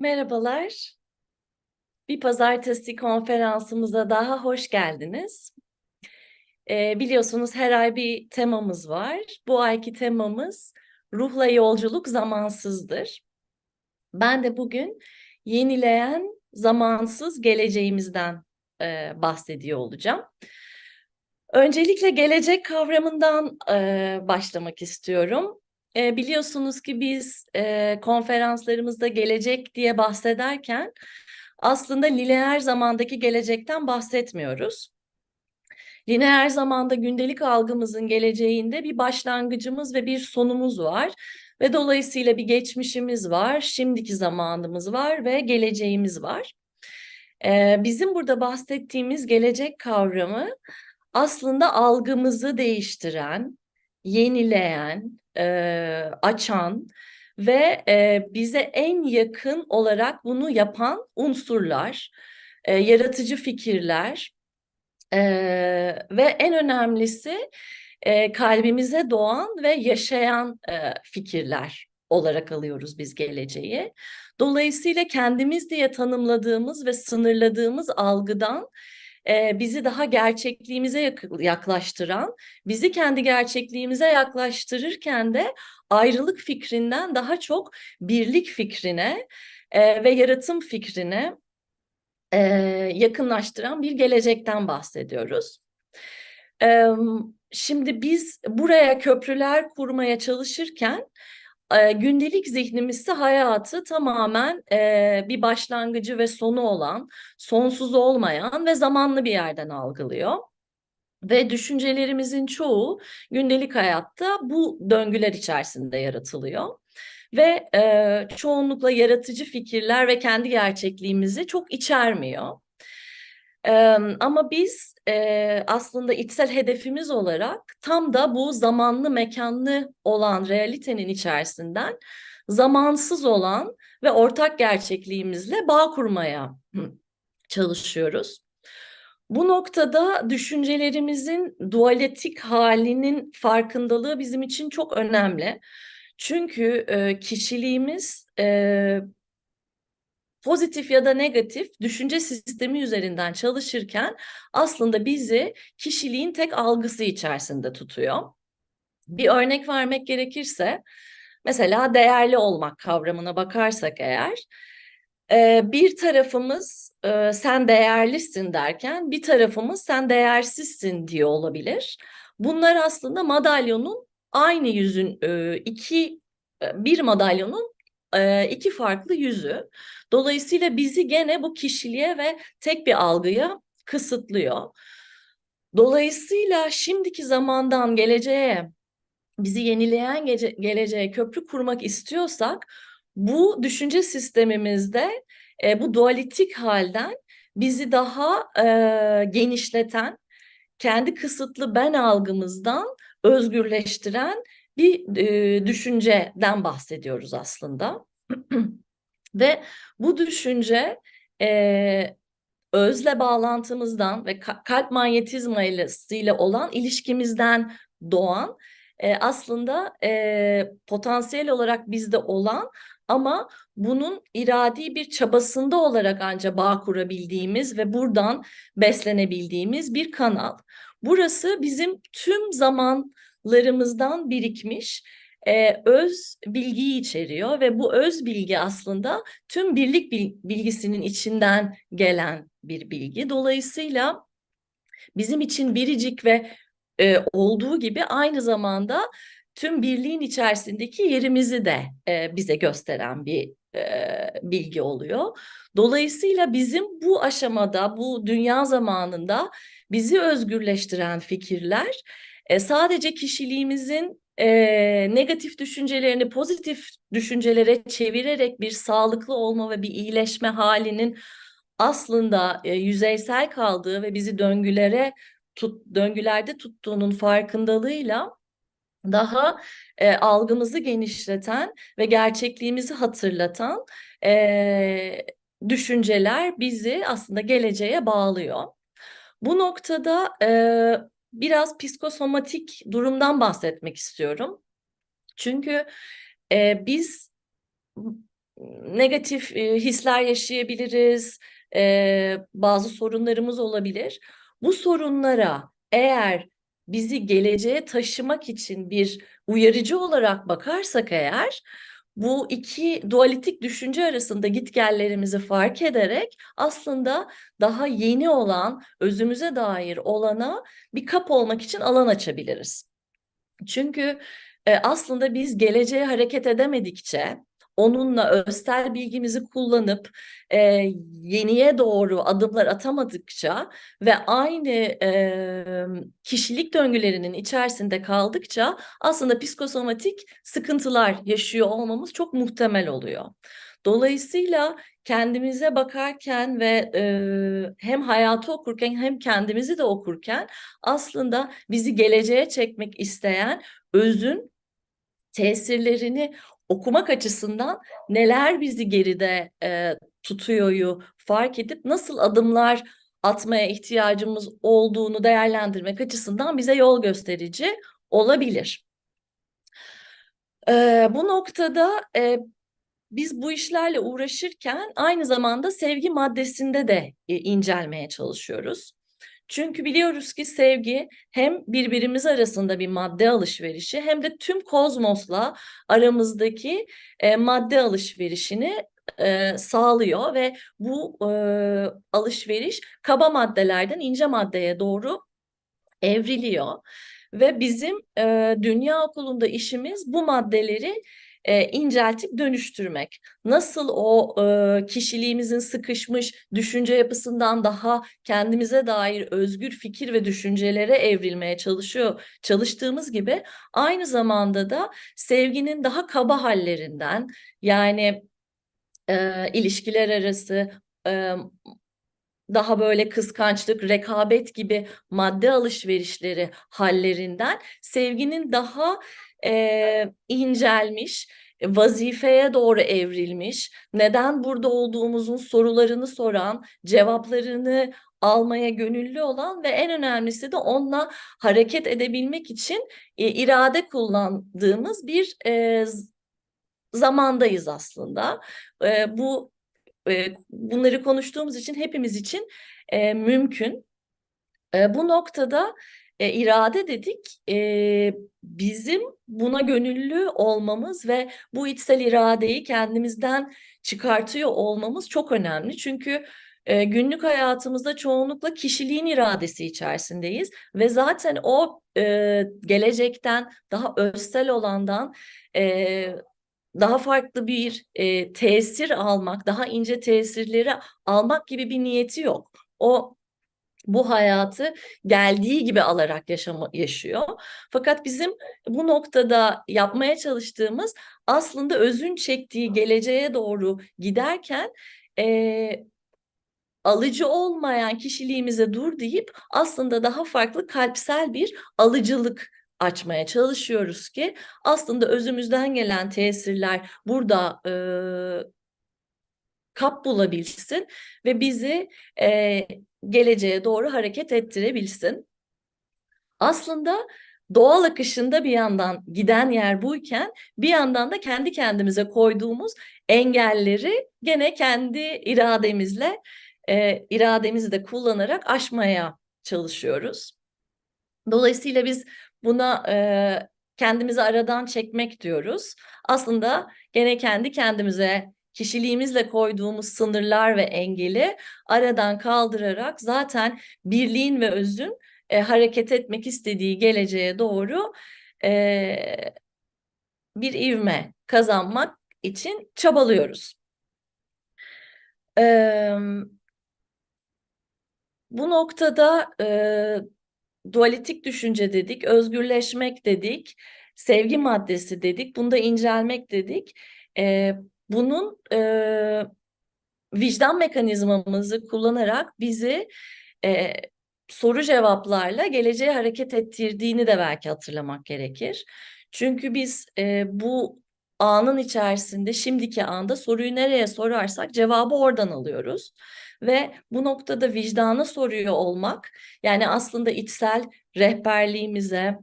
Merhabalar. Bir pazartesi konferansımıza daha hoş geldiniz. Ee, biliyorsunuz her ay bir temamız var. Bu ayki temamız ruhla yolculuk zamansızdır. Ben de bugün yenileyen zamansız geleceğimizden e, bahsediyor olacağım. Öncelikle gelecek kavramından e, başlamak istiyorum. E, biliyorsunuz ki biz e, konferanslarımızda gelecek diye bahsederken aslında lineer zamandaki gelecekten bahsetmiyoruz. Lineer zamanda gündelik algımızın geleceğinde bir başlangıcımız ve bir sonumuz var. Ve dolayısıyla bir geçmişimiz var, şimdiki zamanımız var ve geleceğimiz var. Ee, bizim burada bahsettiğimiz gelecek kavramı aslında algımızı değiştiren, yenileyen, e, açan ve e, bize en yakın olarak bunu yapan unsurlar, e, yaratıcı fikirler e, ve en önemlisi e, kalbimize doğan ve yaşayan e, fikirler olarak alıyoruz biz geleceği. Dolayısıyla kendimiz diye tanımladığımız ve sınırladığımız algıdan e, bizi daha gerçekliğimize yaklaştıran, bizi kendi gerçekliğimize yaklaştırırken de ayrılık fikrinden daha çok birlik fikrine e, ve yaratım fikrine e, yakınlaştıran bir gelecekten bahsediyoruz. E, şimdi biz buraya köprüler kurmaya çalışırken e, gündelik zihnimizde hayatı tamamen e, bir başlangıcı ve sonu olan, sonsuz olmayan ve zamanlı bir yerden algılıyor. Ve düşüncelerimizin çoğu gündelik hayatta bu döngüler içerisinde yaratılıyor. Ve e, çoğunlukla yaratıcı fikirler ve kendi gerçekliğimizi çok içermiyor. E, ama biz e, aslında içsel hedefimiz olarak tam da bu zamanlı mekanlı olan realitenin içerisinden zamansız olan ve ortak gerçekliğimizle bağ kurmaya çalışıyoruz. Bu noktada düşüncelerimizin dualetik halinin farkındalığı bizim için çok önemli. Çünkü e, kişiliğimiz e, pozitif ya da negatif düşünce sistemi üzerinden çalışırken aslında bizi kişiliğin tek algısı içerisinde tutuyor. Bir örnek vermek gerekirse mesela değerli olmak kavramına bakarsak eğer bir tarafımız sen değerlisin derken bir tarafımız sen değersizsin diyor olabilir. Bunlar aslında madalyonun aynı yüzün iki bir madalyonun iki farklı yüzü. Dolayısıyla bizi gene bu kişiliğe ve tek bir algıya kısıtlıyor. Dolayısıyla şimdiki zamandan geleceğe bizi yenileyen gece, geleceğe köprü kurmak istiyorsak bu düşünce sistemimizde e, bu dualitik halden bizi daha e, genişleten, kendi kısıtlı ben algımızdan özgürleştiren bir e, düşünceden bahsediyoruz aslında. ve bu düşünce e, özle bağlantımızdan ve kalp manyetizmayla olan ilişkimizden doğan e, aslında e, potansiyel olarak bizde olan ama bunun iradi bir çabasında olarak ancak bağ kurabildiğimiz ve buradan beslenebildiğimiz bir kanal. Burası bizim tüm zamanlarımızdan birikmiş e, öz bilgiyi içeriyor ve bu öz bilgi aslında tüm birlik bilgisinin içinden gelen bir bilgi. Dolayısıyla bizim için biricik ve e, olduğu gibi aynı zamanda tüm birliğin içerisindeki yerimizi de e, bize gösteren bir e, bilgi oluyor. Dolayısıyla bizim bu aşamada, bu dünya zamanında bizi özgürleştiren fikirler e, sadece kişiliğimizin e, negatif düşüncelerini pozitif düşüncelere çevirerek bir sağlıklı olma ve bir iyileşme halinin aslında e, yüzeysel kaldığı ve bizi döngülere tut, döngülerde tuttuğunun farkındalığıyla daha e, algımızı genişleten ve gerçekliğimizi hatırlatan e, düşünceler bizi aslında geleceğe bağlıyor. Bu noktada e, biraz psikosomatik durumdan bahsetmek istiyorum. Çünkü e, biz negatif e, hisler yaşayabiliriz, e, bazı sorunlarımız olabilir. Bu sorunlara eğer bizi geleceğe taşımak için bir uyarıcı olarak bakarsak eğer bu iki dualitik düşünce arasında gitgellerimizi fark ederek aslında daha yeni olan, özümüze dair olana bir kap olmak için alan açabiliriz. Çünkü e, aslında biz geleceğe hareket edemedikçe, onunla özel bilgimizi kullanıp e, yeniye doğru adımlar atamadıkça ve aynı e, kişilik döngülerinin içerisinde kaldıkça aslında psikosomatik sıkıntılar yaşıyor olmamız çok muhtemel oluyor. Dolayısıyla kendimize bakarken ve e, hem hayatı okurken hem kendimizi de okurken aslında bizi geleceğe çekmek isteyen özün tesirlerini okumak açısından neler bizi geride e, tutuyoryu fark edip nasıl adımlar atmaya ihtiyacımız olduğunu değerlendirmek açısından bize yol gösterici olabilir. E, bu noktada e, biz bu işlerle uğraşırken aynı zamanda sevgi maddesinde de e, incelmeye çalışıyoruz. Çünkü biliyoruz ki sevgi hem birbirimiz arasında bir madde alışverişi hem de tüm kozmosla aramızdaki e, madde alışverişini e, sağlıyor ve bu e, alışveriş kaba maddelerden ince maddeye doğru evriliyor. Ve bizim e, dünya okulunda işimiz bu maddeleri e, inceltip dönüştürmek. Nasıl o e, kişiliğimizin sıkışmış düşünce yapısından daha kendimize dair özgür fikir ve düşüncelere evrilmeye çalışıyor çalıştığımız gibi aynı zamanda da sevginin daha kaba hallerinden yani e, ilişkiler arası e, daha böyle kıskançlık, rekabet gibi madde alışverişleri hallerinden sevginin daha e, incelmiş, vazifeye doğru evrilmiş, neden burada olduğumuzun sorularını soran, cevaplarını almaya gönüllü olan ve en önemlisi de onunla hareket edebilmek için e, irade kullandığımız bir e, zamandayız aslında. E, bu e, bunları konuştuğumuz için hepimiz için e, mümkün. E, bu noktada e, irade dedik. E, bizim buna gönüllü olmamız ve bu içsel iradeyi kendimizden çıkartıyor olmamız çok önemli. Çünkü e, günlük hayatımızda çoğunlukla kişiliğin iradesi içerisindeyiz ve zaten o e, gelecekten daha özsel olandan e, daha farklı bir e, tesir almak, daha ince tesirleri almak gibi bir niyeti yok. O bu hayatı geldiği gibi alarak yaşama, yaşıyor. Fakat bizim bu noktada yapmaya çalıştığımız aslında özün çektiği geleceğe doğru giderken e, alıcı olmayan kişiliğimize dur deyip aslında daha farklı kalpsel bir alıcılık açmaya çalışıyoruz ki aslında özümüzden gelen tesirler burada e, kap bulabilsin ve bizi e, geleceğe doğru hareket ettirebilsin. Aslında doğal akışında bir yandan giden yer buyken bir yandan da kendi kendimize koyduğumuz engelleri gene kendi irademizle e, irademizi de kullanarak aşmaya çalışıyoruz. Dolayısıyla biz buna e, kendimizi aradan çekmek diyoruz. Aslında gene kendi kendimize kişiliğimizle koyduğumuz sınırlar ve engeli aradan kaldırarak zaten birliğin ve özün e, hareket etmek istediği geleceğe doğru e, bir ivme kazanmak için çabalıyoruz. E, bu noktada e, dualitik düşünce dedik, özgürleşmek dedik, sevgi maddesi dedik, bunda incelmek dedik. E, bunun e, vicdan mekanizmamızı kullanarak bizi e, soru cevaplarla geleceğe hareket ettirdiğini de belki hatırlamak gerekir. Çünkü biz e, bu anın içerisinde şimdiki anda soruyu nereye sorarsak cevabı oradan alıyoruz. Ve bu noktada vicdana soruyor olmak yani aslında içsel rehberliğimize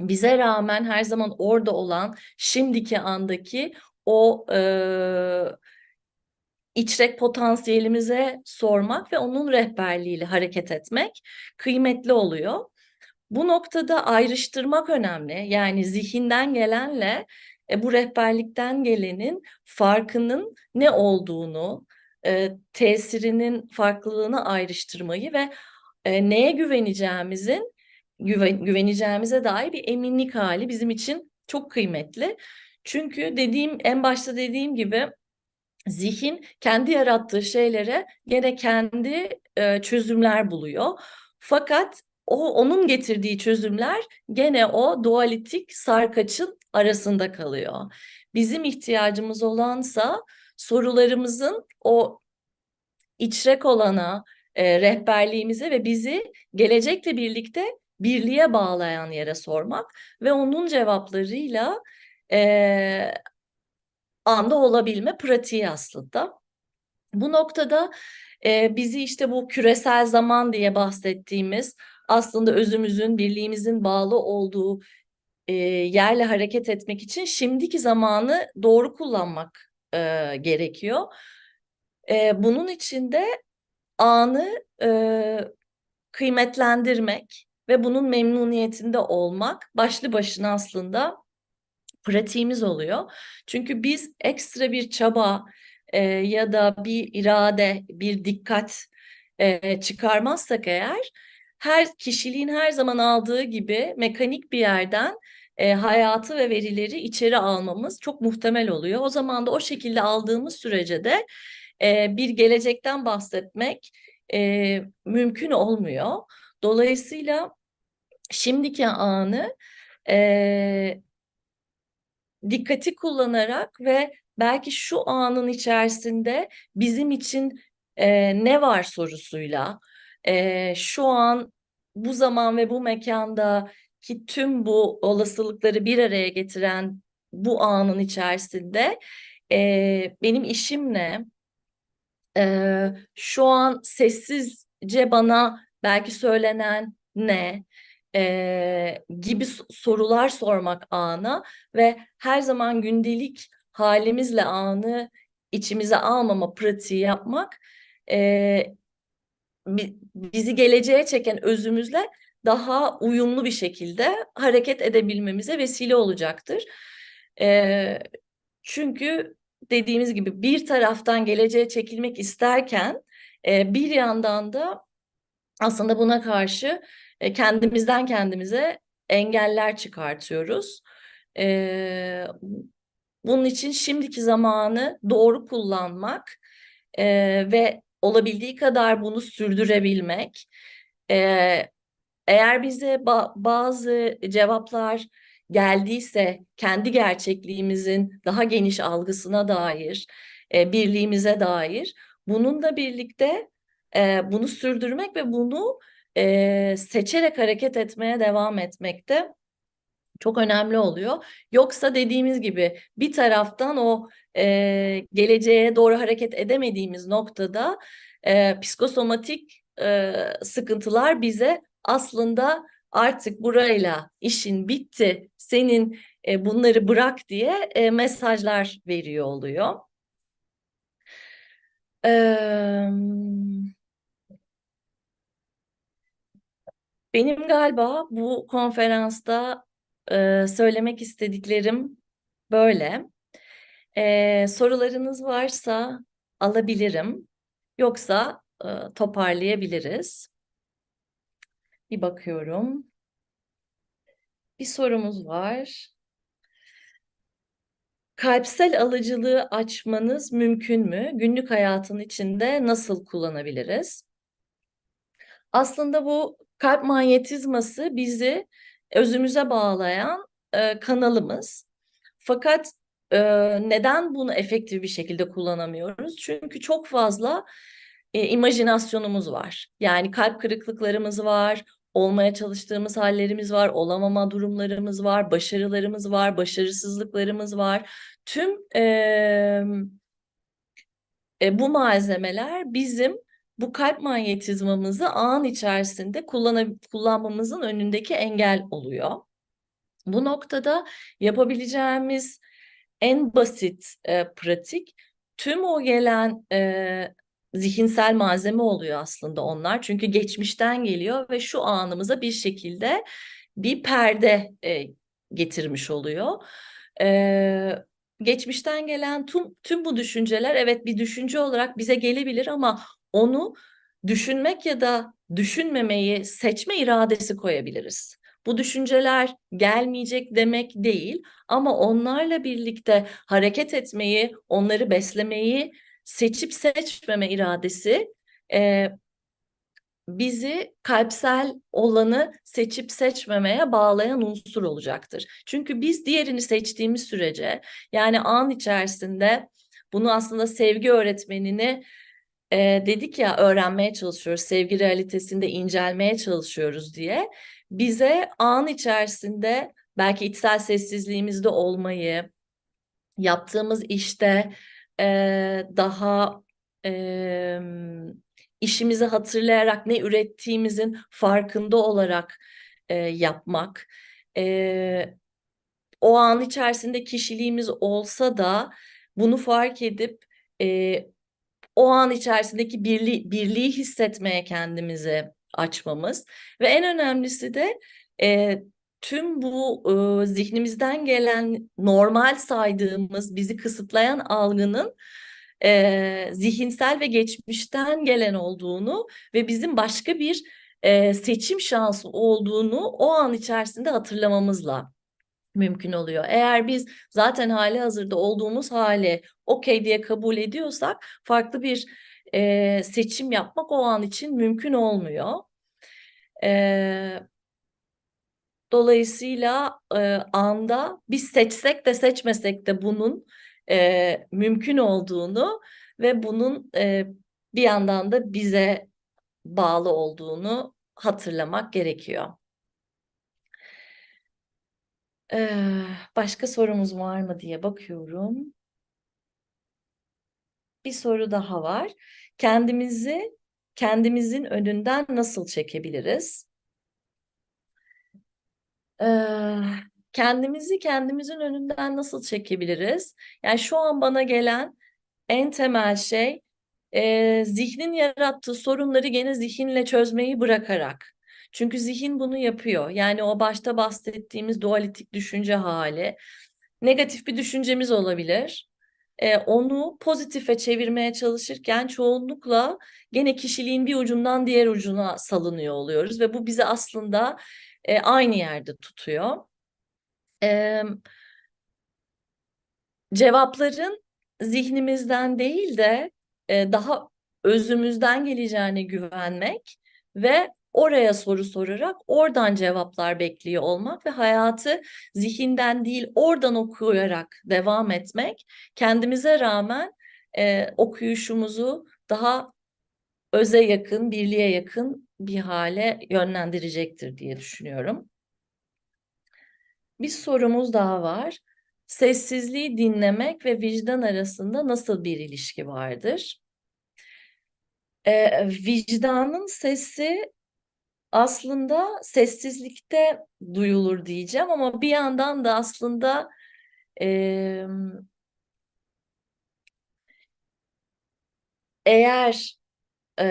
bize rağmen her zaman orada olan şimdiki andaki o e, içrek potansiyelimize sormak ve onun rehberliğiyle hareket etmek kıymetli oluyor. Bu noktada ayrıştırmak önemli. Yani zihinden gelenle e, bu rehberlikten gelenin farkının ne olduğunu, e, tesirinin farklılığını ayrıştırmayı ve e, neye güveneceğimizin güven, güveneceğimize dair bir eminlik hali bizim için çok kıymetli. Çünkü dediğim en başta dediğim gibi zihin kendi yarattığı şeylere gene kendi e, çözümler buluyor. Fakat o onun getirdiği çözümler gene o dualitik sarkaçın arasında kalıyor. Bizim ihtiyacımız olansa sorularımızın o içrek olana, e, rehberliğimize ve bizi gelecekle birlikte birliğe bağlayan yere sormak ve onun cevaplarıyla e, anda olabilme pratiği aslında. Bu noktada e, bizi işte bu küresel zaman diye bahsettiğimiz aslında özümüzün, birliğimizin bağlı olduğu e, yerle hareket etmek için şimdiki zamanı doğru kullanmak e, gerekiyor. E, bunun için de anı e, kıymetlendirmek ve bunun memnuniyetinde olmak başlı başına aslında pratiğimiz oluyor. Çünkü biz ekstra bir çaba e, ya da bir irade, bir dikkat e, çıkarmazsak eğer her kişiliğin her zaman aldığı gibi mekanik bir yerden e, hayatı ve verileri içeri almamız çok muhtemel oluyor. O zaman da o şekilde aldığımız sürece de e, bir gelecekten bahsetmek e, mümkün olmuyor. Dolayısıyla şimdiki anı e, dikkati kullanarak ve belki şu anın içerisinde bizim için e, ne var sorusuyla e, şu an bu zaman ve bu mekanda ki tüm bu olasılıkları bir araya getiren bu anın içerisinde e, benim işim ne? E, şu an sessizce bana belki söylenen ne? E, gibi sorular sormak ana ve her zaman gündelik halimizle anı içimize almama pratiği yapmak e, bizi geleceğe çeken özümüzle daha uyumlu bir şekilde hareket edebilmemize vesile olacaktır. E, çünkü dediğimiz gibi bir taraftan geleceğe çekilmek isterken e, bir yandan da aslında buna karşı e, kendimizden kendimize engeller çıkartıyoruz. E, bunun için şimdiki zamanı doğru kullanmak e, ve olabildiği kadar bunu sürdürebilmek. Eğer bize ba bazı cevaplar geldiyse kendi gerçekliğimizin daha geniş algısına dair, birliğimize dair bununla birlikte bunu sürdürmek ve bunu e, seçerek hareket etmeye devam etmekte çok önemli oluyor. Yoksa dediğimiz gibi bir taraftan o e, geleceğe doğru hareket edemediğimiz noktada e, psikosomatik e, sıkıntılar bize aslında artık burayla işin bitti, senin e, bunları bırak diye e, mesajlar veriyor oluyor. Ee, benim galiba bu konferansta e, söylemek istediklerim böyle. E, sorularınız varsa alabilirim. Yoksa e, toparlayabiliriz. Bir bakıyorum. Bir sorumuz var. Kalpsel alıcılığı açmanız mümkün mü? Günlük hayatın içinde nasıl kullanabiliriz? Aslında bu kalp manyetizması bizi özümüze bağlayan e, kanalımız. Fakat e, neden bunu efektif bir şekilde kullanamıyoruz? Çünkü çok fazla e, imajinasyonumuz var. Yani kalp kırıklıklarımız var, olmaya çalıştığımız hallerimiz var, olamama durumlarımız var, başarılarımız var, başarısızlıklarımız var. Tüm e, e, bu malzemeler bizim bu kalp manyetizmamızı an içerisinde kullanmamızın önündeki engel oluyor. Bu noktada yapabileceğimiz en basit e, pratik tüm o gelen e, zihinsel malzeme oluyor aslında onlar. Çünkü geçmişten geliyor ve şu anımıza bir şekilde bir perde e, getirmiş oluyor. E, geçmişten gelen tüm, tüm bu düşünceler evet bir düşünce olarak bize gelebilir ama onu düşünmek ya da düşünmemeyi seçme iradesi koyabiliriz. Bu düşünceler gelmeyecek demek değil ama onlarla birlikte hareket etmeyi, onları beslemeyi seçip seçmeme iradesi e, bizi kalpsel olanı seçip seçmemeye bağlayan unsur olacaktır. Çünkü biz diğerini seçtiğimiz sürece yani an içerisinde bunu aslında sevgi öğretmenini e, dedik ya öğrenmeye çalışıyoruz, sevgi realitesinde incelmeye çalışıyoruz. diye. Bize an içerisinde belki içsel sessizliğimizde olmayı, yaptığımız işte e, daha e, işimizi hatırlayarak ne ürettiğimizin farkında olarak e, yapmak, e, o an içerisinde kişiliğimiz olsa da bunu fark edip e, o an içerisindeki birliği, birliği hissetmeye kendimizi açmamız. Ve en önemlisi de e, tüm bu e, zihnimizden gelen normal saydığımız bizi kısıtlayan algının e, zihinsel ve geçmişten gelen olduğunu ve bizim başka bir e, seçim şansı olduğunu o an içerisinde hatırlamamızla mümkün oluyor. Eğer biz zaten hali hazırda olduğumuz hali okey diye kabul ediyorsak farklı bir e, seçim yapmak o an için mümkün olmuyor. E, dolayısıyla e, anda biz seçsek de seçmesek de bunun e, mümkün olduğunu ve bunun e, bir yandan da bize bağlı olduğunu hatırlamak gerekiyor. Başka sorumuz var mı diye bakıyorum. Bir soru daha var. Kendimizi kendimizin önünden nasıl çekebiliriz? Kendimizi kendimizin önünden nasıl çekebiliriz? Yani şu an bana gelen en temel şey e, zihnin yarattığı sorunları gene zihinle çözmeyi bırakarak. Çünkü zihin bunu yapıyor. Yani o başta bahsettiğimiz dualitik düşünce hali. Negatif bir düşüncemiz olabilir. Ee, onu pozitife çevirmeye çalışırken çoğunlukla gene kişiliğin bir ucundan diğer ucuna salınıyor oluyoruz ve bu bizi aslında e, aynı yerde tutuyor. E, cevapların zihnimizden değil de e, daha özümüzden geleceğine güvenmek ve oraya soru sorarak oradan cevaplar bekliyor olmak ve hayatı zihinden değil oradan okuyarak devam etmek kendimize rağmen e, okuyuşumuzu daha öze yakın, birliğe yakın bir hale yönlendirecektir diye düşünüyorum. Bir sorumuz daha var. Sessizliği dinlemek ve vicdan arasında nasıl bir ilişki vardır? Ee, vicdanın sesi aslında sessizlikte duyulur diyeceğim ama bir yandan da aslında e, eğer e,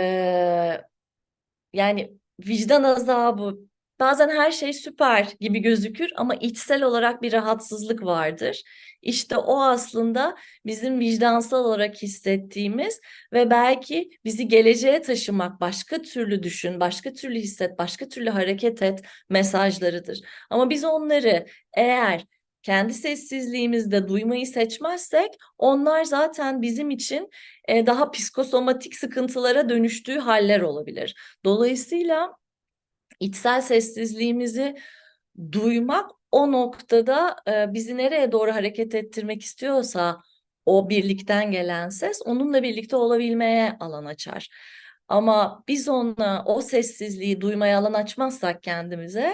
yani vicdan azabı bazen her şey süper gibi gözükür ama içsel olarak bir rahatsızlık vardır. İşte o aslında bizim vicdansal olarak hissettiğimiz ve belki bizi geleceğe taşımak, başka türlü düşün, başka türlü hisset, başka türlü hareket et mesajlarıdır. Ama biz onları eğer kendi sessizliğimizde duymayı seçmezsek onlar zaten bizim için e, daha psikosomatik sıkıntılara dönüştüğü haller olabilir. Dolayısıyla içsel sessizliğimizi duymak o noktada e, bizi nereye doğru hareket ettirmek istiyorsa o birlikten gelen ses onunla birlikte olabilmeye alan açar. Ama biz ona o sessizliği duymaya alan açmazsak kendimize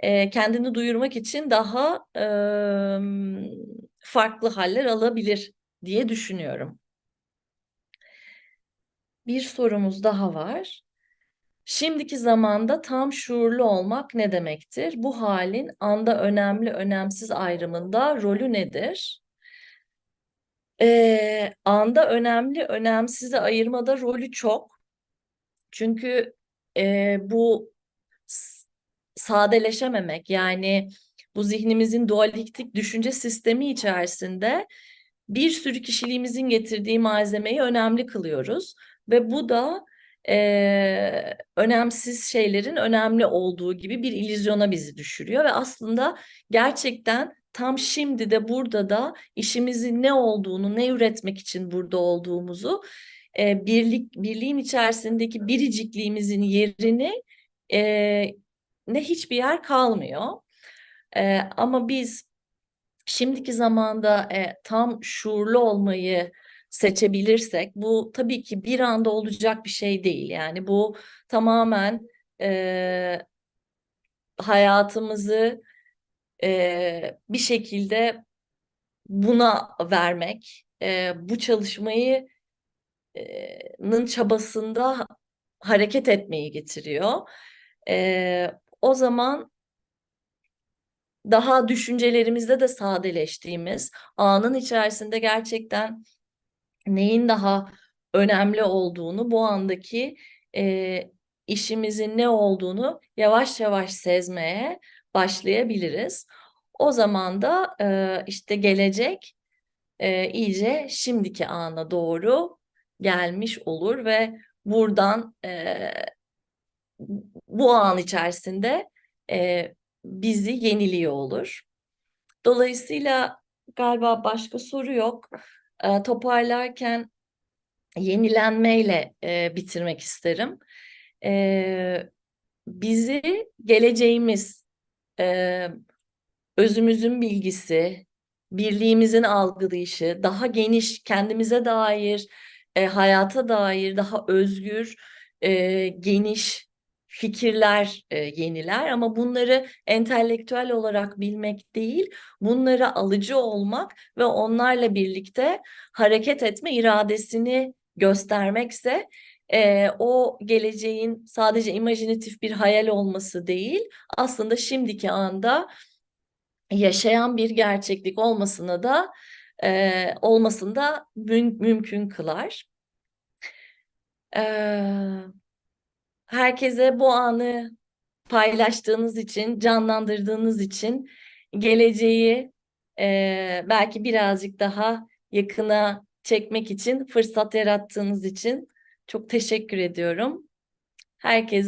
e, kendini duyurmak için daha e, farklı haller alabilir diye düşünüyorum. Bir sorumuz daha var. Şimdiki zamanda tam şuurlu olmak ne demektir? Bu halin anda önemli önemsiz ayrımında rolü nedir? Ee, anda önemli, önemsizi ayırmada rolü çok. Çünkü e, bu sadeleşememek yani bu zihnimizin dualistik düşünce sistemi içerisinde bir sürü kişiliğimizin getirdiği malzemeyi önemli kılıyoruz ve bu da e, önemsiz şeylerin önemli olduğu gibi bir illüzyona bizi düşürüyor ve aslında gerçekten tam şimdi de burada da işimizin ne olduğunu, ne üretmek için burada olduğumuzu, e, birlik birliğin içerisindeki biricikliğimizin yerini e, ne hiçbir yer kalmıyor. E, ama biz şimdiki zamanda e, tam şuurlu olmayı seçebilirsek, bu tabii ki bir anda olacak bir şey değil. Yani bu tamamen e, hayatımızı e, bir şekilde buna vermek, e, bu çalışmayı e, çabasında hareket etmeyi getiriyor. E, o zaman daha düşüncelerimizde de sadeleştiğimiz, anın içerisinde gerçekten neyin daha önemli olduğunu, bu andaki e, işimizin ne olduğunu yavaş yavaş sezmeye başlayabiliriz. O zaman da e, işte gelecek e, iyice şimdiki ana doğru gelmiş olur ve buradan e, bu an içerisinde e, bizi yeniliyor olur. Dolayısıyla galiba başka soru yok. E, toparlarken yenilenmeyle e, bitirmek isterim. E, bizi geleceğimiz, e, özümüzün bilgisi, birliğimizin algılayışı, daha geniş kendimize dair, e, hayata dair daha özgür, e, geniş fikirler e, yeniler ama bunları entelektüel olarak bilmek değil, bunları alıcı olmak ve onlarla birlikte hareket etme iradesini göstermekse e, o geleceğin sadece imajinatif bir hayal olması değil, aslında şimdiki anda yaşayan bir gerçeklik olmasına da e, olmasını da müm mümkün kılar. E, herkese bu anı paylaştığınız için, canlandırdığınız için, geleceği e, belki birazcık daha yakına çekmek için fırsat yarattığınız için çok teşekkür ediyorum. Herkese